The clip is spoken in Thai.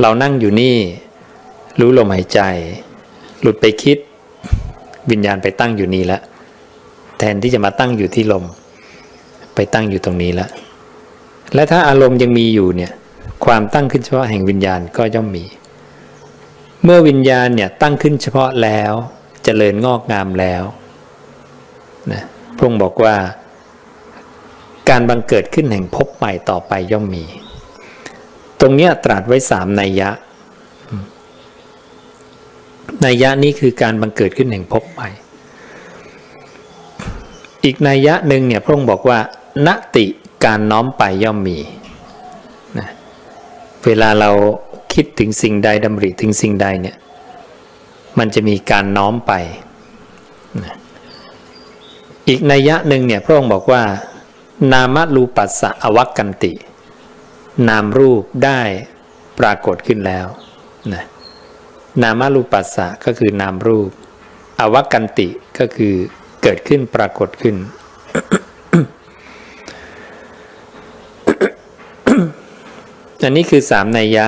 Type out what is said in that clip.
เรานั่งอยู่นี่ รู้ลมหายใจ หลุดไปคิด วิญญาณไปตั้งอยู่นี่แล้วแทนที่จะมาตั้งอยู่ที่ลม ไปตั้งอยู่ตรงนี้แล้วและถ้าอารมณ์ยังมีอยู่เนี่ยความตั้งขึ้นเฉพาะแห่งวิญญาณก็ย่อมมี เมื่อวิญญาณเนี่ยตั้งขึ้นเฉพาะแล้วจเจริญงอกงามแล้วนะพระองค์บอกว่า การบังเกิดขึ้นแห่งภพใหม่ต่อไปย่อมมี ตรงเนี้ยตรัสไว้สามนัยยะ นัยยะนี้คือการบังเกิดขึ้นแห่งภพใหม่ อีกนัยยะหนึ่งเนี่ยพระองค์บอกว่าณติการน้อมไปย่อมมีนะเวลาเราคิดถึงสิ่งใดดำริถึงสิ่งใดเนี่ย มันจะมีการน้อมไปนะอีกนัยยะหนึ่งเนี่ยพระองค์บอกว่า นามรูปัสสะอวักกันติ นามรูปได้ปรากฏขึ้นแล้วนะนามารูปัสสะก็คือนามรูป อวักกันติก็คือเกิดขึ้นปรากฏขึ้น อันนี้คือสามนัยยะ